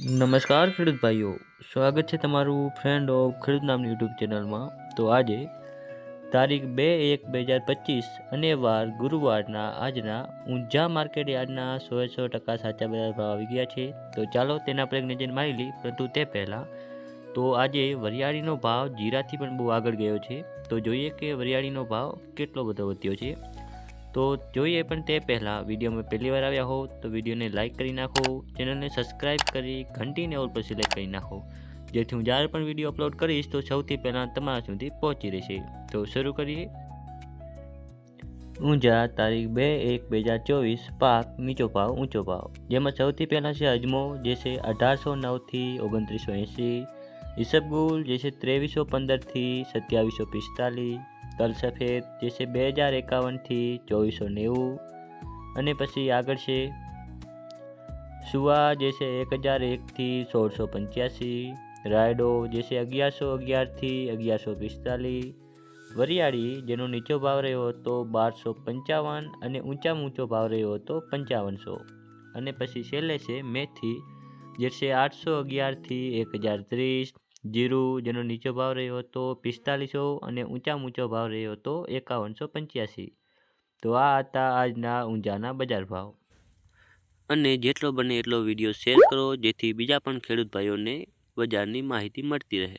નમસ્કાર ખેડૂત ભાઈઓ, સ્વાગત છે તમારું ફ્રેન્ડ ઓફ ખેડૂત નામની યુટ્યુબ ચેનલમાં તો આજે તારીખ બે એક બે હજાર પચીસ અને વાર ગુરુવારના આજના ઊંઝા માર્કેટ યાર્ડના સો સો ટકા સાચા બજાર ભાવ આવી ગયા છે. તો ચાલો તેના પર એક નજર મારી લઈ પરંતુ તે પહેલાં તો આજે વરિયાળીનો ભાવ જીરાથી પણ બહુ આગળ ગયો છે. તો જોઈએ કે વરિયાળીનો ભાવ કેટલો બધો વધ્યો છે. તો જોઈએ પણ તે પહેલાં વિડીયોમાં પહેલી વાર આવ્યા હો તો વિડીયોને લાઇક કરી નાખો ચેનલને સબસ્ક્રાઇબ કરી ઘંટીને ઓલ પર સિલેક્ટ કરી નાખો. જેથી હું જ્યારે પણ વીડિયો અપલોડ કરીશ, તો સૌથી પહેલાં તમારા સુધી પહોંચી રહેશે. તો શરૂ કરીએ. ઊંઝા તારીખ બે એક બે હજાર ચોવીસ, પાક નીચો ભાવ, ઊંચો ભાવ. જેમાં સૌથી પહેલાં છે અજમો, જે છે અઢારસો નવથી ઓગણત્રીસો એંસી. ઈસબગુલ, જે છે ત્રેવીસો પંદરથી સત્યાવીસો પિસ્તાલીસ. તલ સફેદ જે છે બે હજાર એકાવનથી ચોવીસો નેવું. અને પછી આગળ છે સુવા જે છે એક હજાર એકથી સોળસો પંચ્યાસી. રાયડો જે છે અગિયારસો અગિયારથી અગિયારસો પિસ્તાલીસ. વરિયાળી જેનો નીચો ભાવ રહ્યો હતો બારસો પંચાવન અને ઊંચામાં ઊંચો ભાવ રહ્યો હતો પંચાવનસો. અને પછી છેલ્લે છે મેથી જે છે આઠસો અગિયારથી એક હજાર ત્રીસ. જીરું જેનો નીચો ભાવ રહ્યો હતો પિસ્તાલીસો અને ઊંચામાં ઊંચો ભાવ રહ્યો હતો એકાવનસો પંચ્યાસી. તો આ હતા આજના ઊંઝાના બજાર ભાવ. અને જેટલો બને એટલો વીડિયો શેર કરો, જેથી બીજા પણ ખેડૂત ભાઈઓને બજારની માહિતી મળતી રહે.